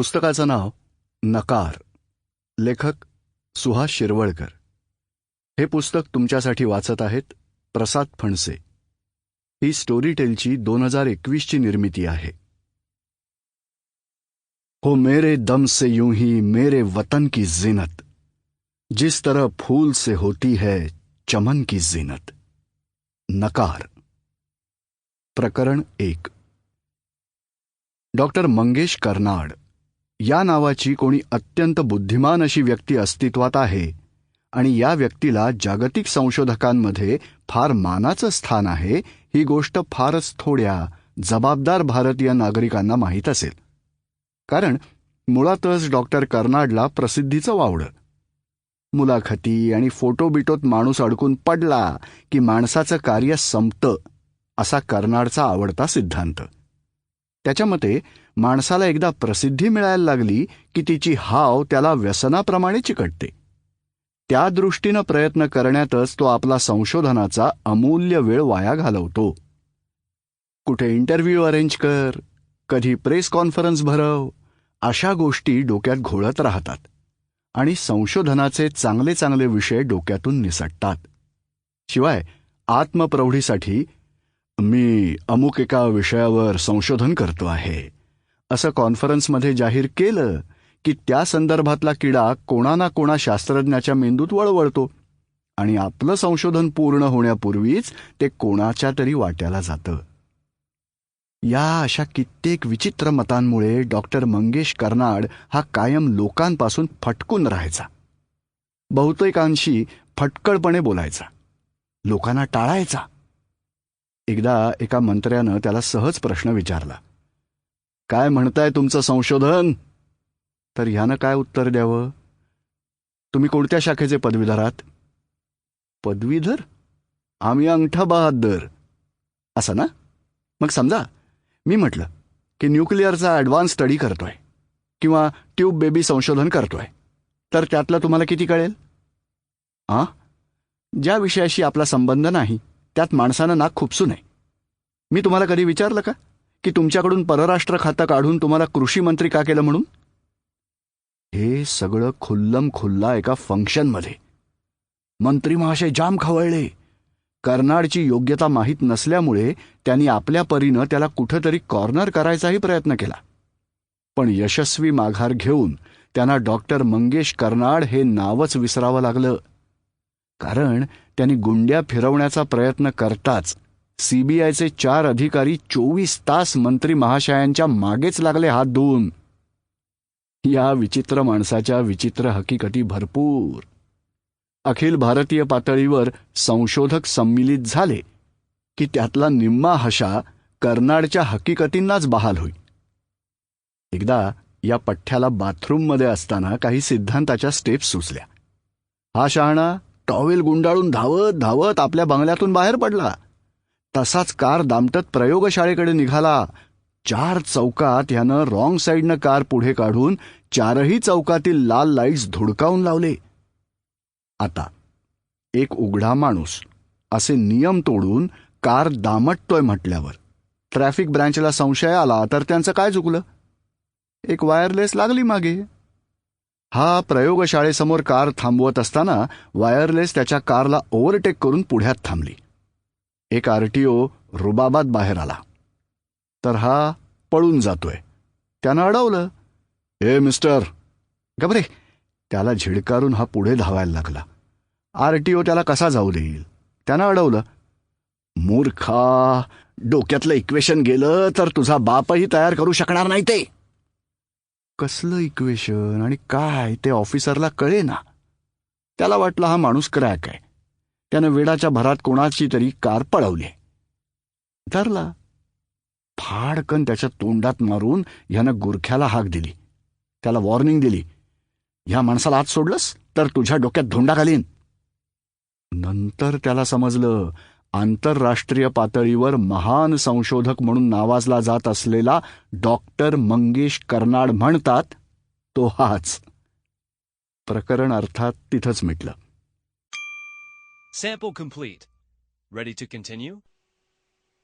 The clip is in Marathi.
पुस्तकाचं नाव नकार. लेखक सुहास शिरवळकर. हे पुस्तक तुमच्यासाठी वाचत आहेत प्रसाद फणसे. ही स्टोरी टेलची दोन हज़ार एकवीसची निर्मिती आहे. हो मेरे दम से यूँ ही मेरे वतन की जिनत. जिस तरह फूल से होती है चमन की जिनत. नकार. प्रकरण एक. डॉक्टर मंगेश कर्नाड या नावाची कोणी अत्यंत बुद्धिमान अशी व्यक्ती अस्तित्वात आहे आणि या व्यक्तीला जागतिक संशोधकांमध्ये फार मानाचं स्थान आहे ही गोष्ट फारच थोड्या जबाबदार भारतीय नागरिकांना माहीत असेल. कारण मुळातच डॉक्टर कर्नाडला प्रसिद्धीचं वावडं. मुलाखती आणि फोटो बिटोत माणूस अडकून पडला की माणसाचं कार्य संपतं असा कर्नाडचा आवडता सिद्धांत. त्याच्या मते माणसाला एकदा प्रसिद्धी मिळायला लागली की तिची हाव त्याला व्यसनाप्रमाणे चिकटते. त्या दृष्टीनं प्रयत्न करण्यातच तो आपला संशोधनाचा अमूल्य वेळ वाया घालवतो. कुठे इंटरव्ह्यू अरेंज कर कधी प्रेस कॉन्फरन्स भरव अशा गोष्टी डोक्यात घोळत राहतात आणि संशोधनाचे चांगले चांगले विषय डोक्यातून निसटतात. शिवाय आत्मप्रौढीसाठी मी अमुक एका विषयावर संशोधन करतो आहे. असं कॉन्फरन्समध्ये जाहीर केलं की त्या संदर्भातला किडा कोणा ना कोणा शास्त्रज्ञाच्या मेंदूत वळवळतो आणि आपलं संशोधन पूर्ण होण्यापूर्वीच ते कोणाच्या तरी वाट्याला जातं. या अशा कित्येक विचित्र मतांमुळे डॉक्टर मंगेश कर्नाड हा कायम लोकांपासून फटकून राहायचा. बहुतेकांशी फटकळपणे बोलायचा. लोकांना टाळायचा. एकदा एका मंत्र्यानं त्याला सहज प्रश्न विचारला. काय म्हणताय तुमचं संशोधन? तर ह्यानं काय उत्तर द्यावं? तुम्ही कोणत्या शाखेचे पदवीधर आहात? पदवीधर? आम्ही अंगठा बहादर असं ना? मग समजा मी म्हटलं की न्यूक्लिअरचा ॲडव्हान्स स्टडी करतोय किंवा ट्यूब बेबी संशोधन करतोय तर त्यातलं तुम्हाला किती कळेल? आ? ज्या विषयाशी आपला संबंध नाही त्यात माणसानं नाक खुपसू नये. मी तुम्हाला कधी विचारलं का? की तुमच्याकडून परराष्ट्र खातं काढून तुम्हाला कृषी मंत्री का केलं म्हणून? हे सगळं खुल्लम खुल्ला एका फंक्शनमध्ये. मंत्री महाशय जाम खवळले. कर्नाडची योग्यता माहीत नसल्यामुळे त्यांनी आपल्या परीनं त्याला कुठंतरी कॉर्नर करायचाही प्रयत्न केला. पण यशस्वी माघार घेऊन त्यांना डॉक्टर मंगेश कर्नाड हे नावच विसरावं लागलं. कारण त्यांनी गुंड्या फिरवण्याचा प्रयत्न करताच सीबीआयचे चार अधिकारी चोवीस तास मंत्री महाशयांच्या मागेच लागले हात धुवून. या विचित्र माणसाच्या विचित्र हकीकती भरपूर. अखिल भारतीय पातळीवर संशोधक संमिलित झाले की त्यातला निम्मा हशा कर्नाडच्या हकीकतींनाच बहाल होई एकदा या पठ्ठ्याला बाथरूममध्ये असताना काही सिद्धांताच्या स्टेप्स सुचल्या. हा शहाणा टॉवेल गुंडाळून धावत धावत आपल्या बंगल्यातून बाहेर पडला. तसाच कार दामटत प्रयोगशाळेकडे निघाला. चार चौकात यानं रॉंग साईडनं कार पुढे काढून चारही चौकातील लाल लाईट्स धुडकावून लावले. आता एक उघडा माणूस असे नियम तोडून कार दामटतोय म्हटल्यावर ट्रॅफिक ब्रँचला संशय आला तर त्यांचं काय चुकलं? एक वायरलेस लागली मागे. हा प्रयोगशाळेसमोर कार थांबवत असताना वायरलेस त्याच्या कारला ओव्हरटेक करून पुढ्यात थांबली. एक आरटीओ रुबाबात बाहेर आला. तर हा पळून जातोय. त्यानं अडवलं. ए मिस्टर. गबरे. त्याला झिडकारून हा पुढे धावायला लागला. आरटीओ त्याला कसा जाऊ देईल? त्यानं अडवलं. मूर्खा डोक्यातलं इक्वेशन गेलं तर तुझा बापही तयार करू शकणार नाही ते. कसलं इक्वेशन आणि काय ते ऑफिसरला कळे ना त्याला वाटलं हा माणूस क्रॅक आहे. त्यानं वेडाच्या भरात कोणाची तरी कार पळवली धरला. फाडकन त्याच्या तोंडात मारून ह्यानं गुरख्याला हाक दिली. त्याला वॉर्निंग दिली. ह्या माणसाला आत सोडलंस? तर तुझ्या डोक्यात धोंडा घालीन. नंतर त्याला समजलं. आंतरराष्ट्रीय पातळीवर महान संशोधक म्हणून नावाजला जात असलेला डॉक्टर मंगेश कर्नाड म्हणतात तो हाच प्रकरण अर्थात तिथंच मिटलं Sample complete. Ready to continue?